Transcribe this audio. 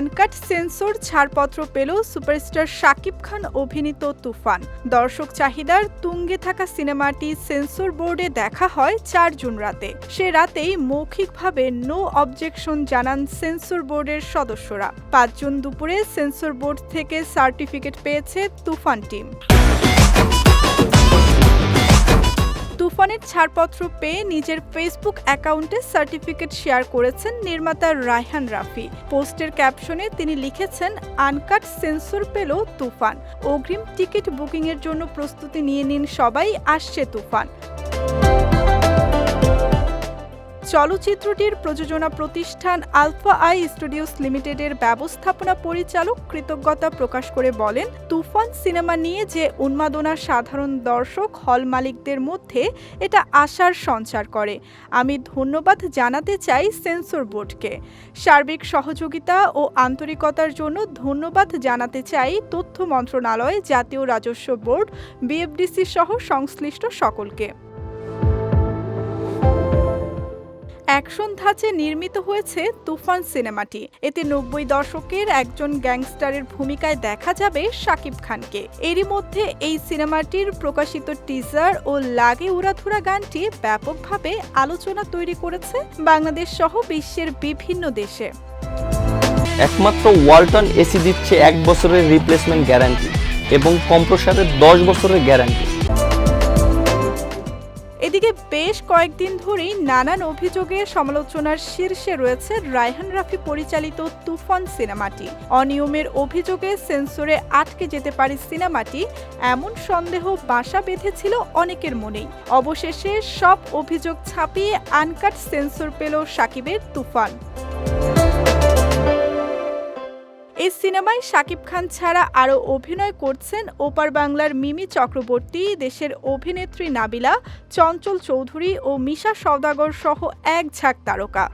Uncut sensor ছাড়পত্র পেল superstar Shakib Khan, অভিনীত তুফান। দর্শক চাহিদার তুঙ্গে থাকা সিনেমাটি সেন্সর বোর্ডে দেখা হয় চার জুন রাতে। সে রাতেই মৌখিকভাবে নো অবজেকশন জানান সেন্সর বোর্ডের সদস্যরা। পাঁচ জুন দুপুরে সেন্সর বোর্ড থেকে সার্টিফিকেট পেয়েছে তুফান টিম। তুফানের ছাড়পত্র পেয়ে নিজের ফেসবুক অ্যাকাউন্টে সার্টিফিকেট শেয়ার করেছেন নির্মাতা রায়হান রাফি। পোস্টের ক্যাপশনে তিনি লিখেছেন, আনকাট সেন্সর পেল তুফান। অগ্রিম টিকিট বুকিংয়ের জন্য প্রস্তুতি নিয়ে নিন সবাই, আসছে তুফান। চলচ্চিত্রটির প্রযোজনা প্রতিষ্ঠান আলফা আই স্টুডিওস লিমিটেডের ব্যবস্থাপনা পরিচালক কৃতজ্ঞতা প্রকাশ করে বলেন, তুফান সিনেমা নিয়ে যে উন্মাদনা সাধারণ দর্শক হল মালিকদের মধ্যে, এটা আশার সঞ্চার করে। আমি ধন্যবাদ জানাতে চাই সেন্সর বোর্ডকে। সার্বিক সহযোগিতা ও আন্তরিকতার জন্য ধন্যবাদ জানাতে চাই তথ্য মন্ত্রণালয়, জাতীয় রাজস্ব বোর্ড, বিএফডিসি সহ সংশ্লিষ্ট সকলকে। অ্যাকশন ধাঁচে নির্মিত হয়েছে তুফান সিনেমাটি। এতে নব্বই দশকের একজন গ্যাংস্টারের ভূমিকায় দেখা যাবে শাকিব খানকে। এরই মধ্যে এই সিনেমাটির প্রকাশিত টিজার ও লাগে উড়াধুরা গানটি ব্যাপকভাবে আলোচনা তৈরি করেছে বাংলাদেশ সহ বিশ্বের বিভিন্ন দেশে। একমাত্র ওয়ালটন এসি দিচ্ছে এক বছরের রিপ্লেসমেন্ট গ্যারান্টি এবং কম্প্রসারের দশ বছরের গ্যারান্টি এদিকে বেশ কয়েকদিন ধরেই নানান অভিযোগের সমালোচনার শীর্ষে রয়েছে রায়হান রাফি পরিচালিত তুফান সিনেমাটি। অনিয়মের অভিযোগে সেন্সরে আটকে যেতে পারে সিনেমাটি, এমন সন্দেহ বাসা বেঁধেছিল অনেকের মনেই। অবশেষে সব অভিযোগ ছাপিয়ে আনকাট সেন্সর পেল সাকিবের তুফান। এই সিনেমায় শাকিব খান ছাড়া আরও অভিনয় করছেন ওপার বাংলার মিমি চক্রবর্তী, দেশের অভিনেত্রী নাবিলা, চঞ্চল চৌধুরী ও মিশা সওদাগর সহ এক ঝাঁক তারকা।